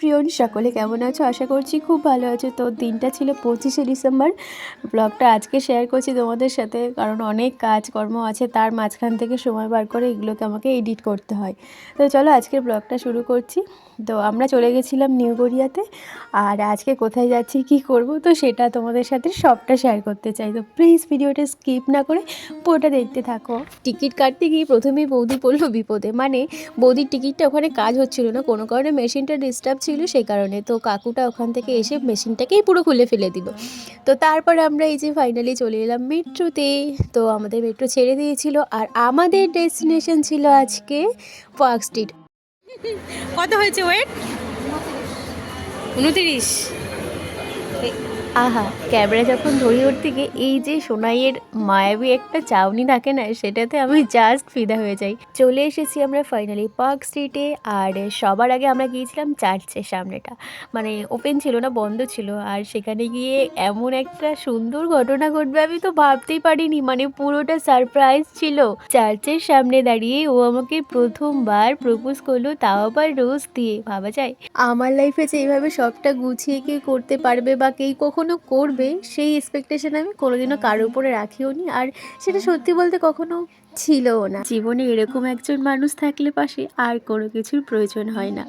প্রিয়ন, সকলে কেমন আছো? আশা করছি খুব ভালো আছো। তো দিনটা ছিল পঁচিশে ডিসেম্বর। ব্লগটা আজকে শেয়ার করছি তোমাদের সাথে, কারণ অনেক কাজকর্ম আছে, তার মাঝখান থেকে সময় বার করে এগুলোকে আমাকে এডিট করতে হয়। তো চলো আজকের ব্লগটা শুরু করছি। তো আমরা চলে গেছিলাম নিউ গড়িয়াতে, আর আজকে কোথায় যাচ্ছি, কি করব, তো সেটা তোমাদের সাথে সবটা শেয়ার করতে চাই। তো প্লিজ ভিডিওটা স্কিপ না করে পুরোটা দেখতে থাকো। টিকিট কাটতে গিয়ে প্রথমেই বৌদি পড়ল বিপদে। মানে বৌদির টিকিটটা ওখানে কাজ হচ্ছিল না, কোনো কারণে মেশিনটা ডিস্টার্ব সেই কারণে। তো কাকুটা ওখান থেকে এসে মেশিনটাকেই পুরো খুলে ফেলে দিল। তো তারপর আমরা এই যে ফাইনালি চলে এলাম মেট্রোতে। তো আমাদের মেট্রো ছেড়ে দিয়েছিল। আর আমাদের ডেস্টিনেশন ছিল আজকে পার্ক স্ট্রিট কত হয়েছে ওয়েট উনতিরিশ। আহা, ক্যামেরা যখন ধরি ওর থেকে, এই যে সোনাইয়ের মায়াবী একটা চাউনি থাকে না, সেটাতে আমি জাস্ট ফিদা হয়ে যাই। চলে এসেছি আমরা ফাইনালি পার্ক স্ট্রিটে আর সবার আগে আমরা গিয়েছিলাম চার্চের সামনেটা। মানে ওপেন ছিল না, বন্ধ ছিল, আর সেখানে গিয়ে এমন একটা সুন্দর ঘটনা ঘটবে আমি তো ভাবতেই পারিনি মানে পুরোটা সারপ্রাইজ ছিল। চার্চের সামনে দাঁড়িয়ে ও আমাকে প্রথমবার প্রপোজ করল, তাও আবার রোজ দিয়ে, ভাবা যায়। আমার লাইফে যে এইভাবে সবটা গুছিয়ে কে করতে পারবে বা কেই কখনো করবে, সেই এক্সপেকটেশন আমি কোনোদিনও কারোর উপরে রাখিও নি। আর সেটা সত্যি বলতে কখনো ছিলও না। জীবনে এরকম একজন মানুষ থাকলে পাশে আর কোনো কিছুর প্রয়োজন হয় না।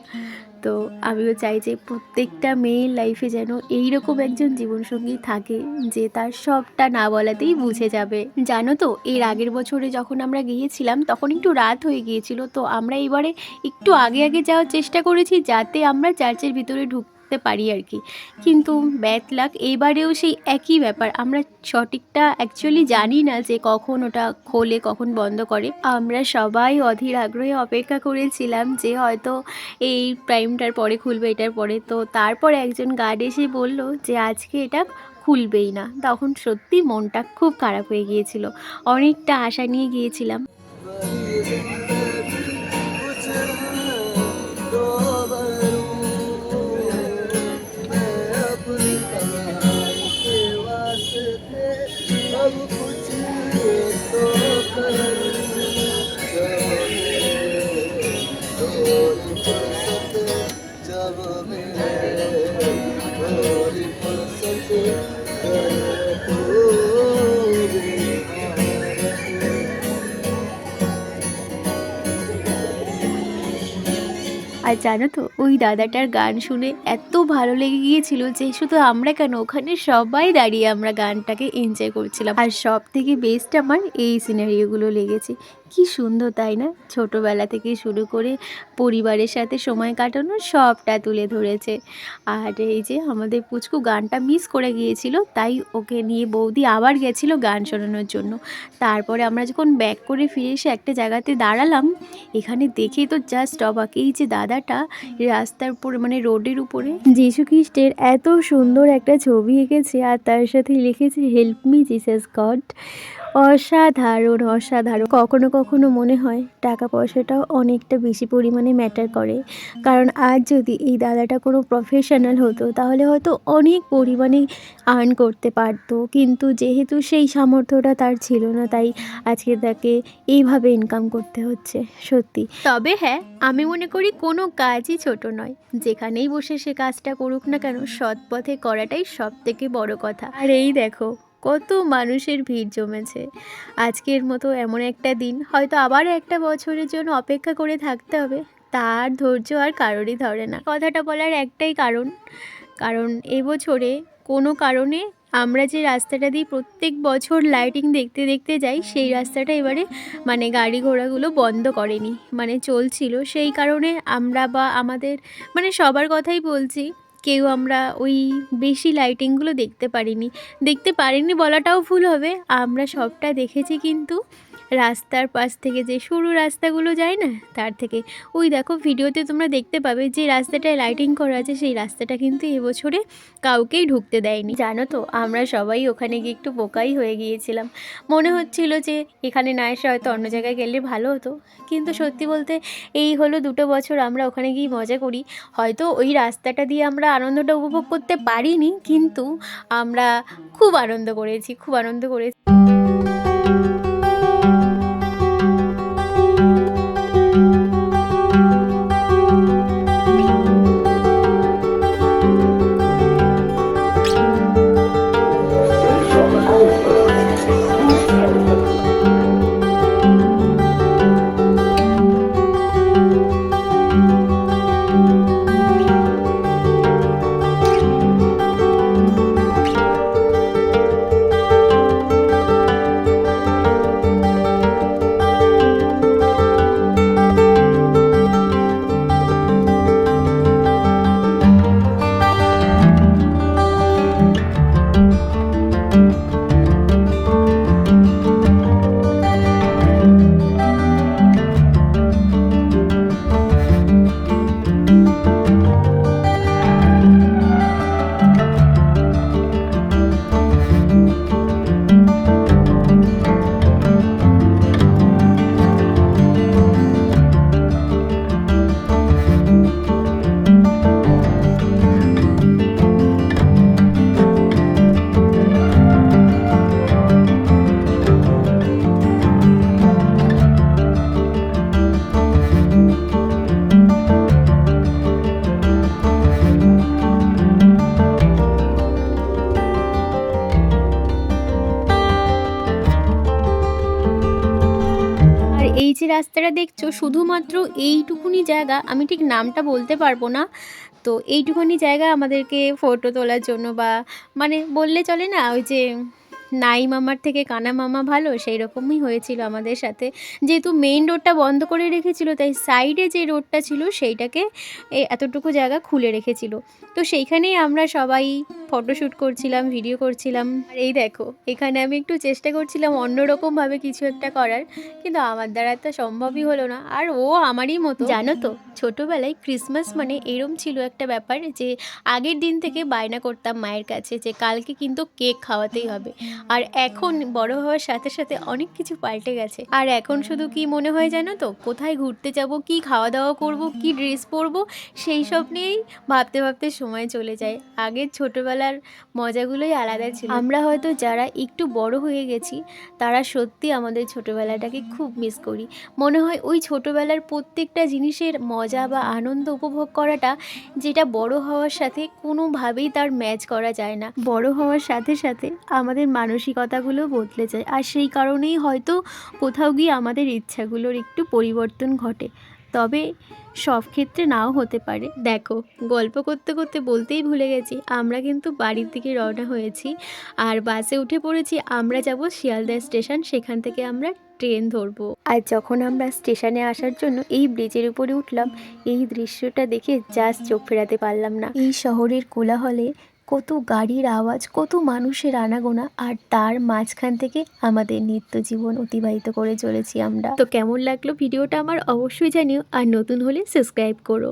তো আমিও চাই যে প্রত্যেকটা মেয়ের লাইফে যেন এইরকম একজন জীবনসঙ্গী থাকে, যে তার সবটা না বলাতেই বুঝে যাবে। জানো তো, এর আগের বছরে যখন আমরা গিয়েছিলাম, তখন একটু রাত হয়ে গিয়েছিল। তো আমরা এবারে একটু আগে আগে যাওয়ার চেষ্টা করেছি যাতে আমরা চার্চের ভিতরে ঢুকতে পারি আর কি। কিন্তু ব্যাড লাক এবারেও সেই একই ব্যাপার। আমরা সঠিকটা অ্যাকচুয়ালি জানি না যে কখন ওটা খোলে, কখন বন্ধ করে। আমরা সবাই অধীর আগ্রহে অপেক্ষা করেছিলাম যে হয়তো এই টাইমটার পরে খুলবে, এটার পরে। তো তারপর একজন গার্ড এসে বলল যে, আজকে এটা খুলবেই না। তখন সত্যি মনটা খুব খারাপ হয়ে গিয়েছিল। অনেকটা আশা নিয়ে গিয়েছিলাম। আর জানো তো, ওই দাদাটার গান শুনে এত ভালো লেগে গিয়েছিল যে শুধু আমরা কেন, ওখানে সবাই দাঁড়িয়ে আমরা গানটাকে এনজয় করছিলাম। আর সব থেকে বেস্ট আমার এই সিনারিওগুলো লেগেছে। কি সুন্দর, তাই না? ছোটোবেলা থেকে শুরু করে পরিবারের সাথে সময় কাটানো সবটা তুলে ধরেছে। আর এই যে আমাদের পুচকু গানটা মিস করে গিয়েছিল, তাই ওকে নিয়ে বৌদি আবার গেছিল গান শোনানোর জন্য। তারপরে আমরা যখন ব্যাক করে ফিরে এসে একটা জায়গাতে দাঁড়ালাম, এখানে দেখেই তো জাস্ট অবাক। এই যে দাদাটা রাস্তার উপরে মানে রোডের উপরে, যিশু খ্রিস্টের এত সুন্দর একটা ছবি এঁকেছে, আর তার সাথে লিখেছে হেল্প মি জিসাস গড অসাধারণ অসাধারণ। কখনো কখনো মনে হয় টাকা পয়সাটাও অনেকটা বেশি পরিমাণে ম্যাটার করে। কারণ আজ যদি এই দাদাটা কোনো প্রফেশনাল হতো, তাহলে হয়তো অনেক পরিমাণে আর্ন করতে পারতো। কিন্তু যেহেতু সেই সামর্থ্যটা তার ছিল না, তাই আজকে তাকে এইভাবে ইনকাম করতে হচ্ছে, সত্যি। তবে হ্যাঁ আমি মনে করি কোনো কাজই ছোট নয়। যেখানেই বসে সে কাজটা করুক না কেন, সৎ পথে করাটাই সব থেকে বড় কথা। আর এই দেখো কত মানুষের ভিড় জমেছে। আজকের মতো এমন একটা দিন, হয়তো আবার একটা বছরের জন্য অপেক্ষা করে থাকতে হবে। তার ধৈর্য আর কারোরই ধরে না। কথাটা বলার একটাই কারণ কারণ এবছরে কোনো কারণে আমরা যে রাস্তাটা দিয়ে প্রত্যেক বছর লাইটিং দেখতে দেখতে যাই, সেই রাস্তাটা এবারে মানে গাড়ি ঘোড়াগুলো বন্ধ করেনি। মানে চলছিল। সেই কারণে আমরা বা আমাদের মানে সবার কথাই বলছি কেউ আমরা ওই বেশি লাইটিংগুলো দেখতে পারিনি। দেখতে পারিনি বলাটাও ভুল হবে, আমরা সবটা দেখেছি কিন্তু রাস্তার পাশ থেকে যে সরু রাস্তাগুলো যায় না, তার থেকে। ওই দেখো ভিডিওতে তোমরা দেখতে পাবে যে রাস্তাটায় লাইটিং করা আছে, সেই রাস্তাটা কিন্তু এবছরে কাউকেই ঢুকতে দেয়নি। জানো তো, আমরা সবাই ওখানে গিয়ে একটু বোকাই হয়ে গিয়েছিলাম। মনে হচ্ছিল যে এখানে না এসে হয়তো অন্য জায়গায় গেলে ভালো হতো। কিন্তু সত্যি বলতে এই হলো দুটো বছর আমরা ওখানে গিয়ে মজা করি। হয়তো ওই রাস্তাটা দিয়ে আমরা আনন্দটা উপভোগ করতে পারিনি, কিন্তু আমরা খুব আনন্দ করেছি, খুব আনন্দ করেছি। রাস্তাটা দেখছ, শুধুমাত্র এইটুকুনি জায়গা, আমি ঠিক নামটা বলতে পারব না, তো এইটুকুনি জায়গা আমাদেরকে ফটো তোলার জন্য বা মানে বললে চলে না, ওই যে নাই মামার থেকে কানা মামা ভালো, সেই রকমই হয়েছিল আমাদের সাথে। যেহেতু মেইন রোডটা বন্ধ করে রেখেছিল, তাই সাইডে যে রোডটা ছিল, সেইটাকে এতটুকু জায়গা খুলে রেখেছিল। তো সেইখানেই আমরা সবাই ফটোশ্যুট করছিলাম ভিডিও করছিলাম। আর এই দেখো, এখানে আমি একটু চেষ্টা করছিলাম অন্যরকমভাবে কিছু একটা করার, কিন্তু আমার দ্বারা তো সম্ভবই হলো না। আর ও আমারই মতো। জানো তো, ছোটোবেলায় ক্রিসমাস মানে এরম ছিল একটা ব্যাপার যে, আগের দিন থেকে বায়না করতাম মায়ের কাছে যে, কালকে কিন্তু কেক খাওয়াতেই হবে। আর এখন বড় হওয়ার সাথে সাথে অনেক কিছু পাল্টে গেছে। আর এখন শুধু কি মনে হয় জানো তো? কোথায় ঘুরতে যাব, কি খাওয়া দাওয়া করব, কি ড্রেস পরব, সেই সব নিয়েই ভাবতে ভাবতে সময় চলে যায়। আগের ছোটোবেলার মজাগুলোই আলাদা ছিল। আমরা হয়তো যারা একটু বড় হয়ে গেছি, তারা সত্যি আমাদের ছোটোবেলাটাকে খুব মিস করি। মনে হয় ওই ছোটোবেলার প্রত্যেকটা জিনিসের মজা বা আনন্দ উপভোগ করাটা যেটা বড় হওয়ার সাথে কোনোভাবেই তার ম্যাচ করা যায় না। বড় হওয়ার সাথে সাথে আমাদের মানসিকতাগুলো বদলে যায়। আর সেই কারণেই হয়তো কোথাও গিয়ে আমাদের ইচ্ছাগুলোর একটু পরিবর্তন ঘটে। তবে সব ক্ষেত্রে নাও হতে পারে। দেখো, গল্প করতে করতে বলতেই ভুলে গেছি, আমরা কিন্তু বাড়ির দিকে রওনা হয়েছি আর বাসে উঠে পড়েছি, আমরা যাব শিয়ালদা স্টেশন, সেখান থেকে আমরা ট্রেন ধরবো। আর যখন আমরা স্টেশনে আসার জন্য এই ব্রিজের উপরে উঠলাম, এই দৃশ্যটা দেখে জাস্ট চোখ ফেরাতে পারলাম না। এই শহরের কোলাহলে কত গাড়ির আওয়াজ, কত মানুষের আনাগোনা, আর তার মাঝখান থেকে আমাদের নিত্য জীবন অতিবাহিত করে চলেছি আমরা। তো কেমন লাগল ভিডিওটা আমার অবশ্যই জানিও, আর নতুন হলে সাবস্ক্রাইব করো।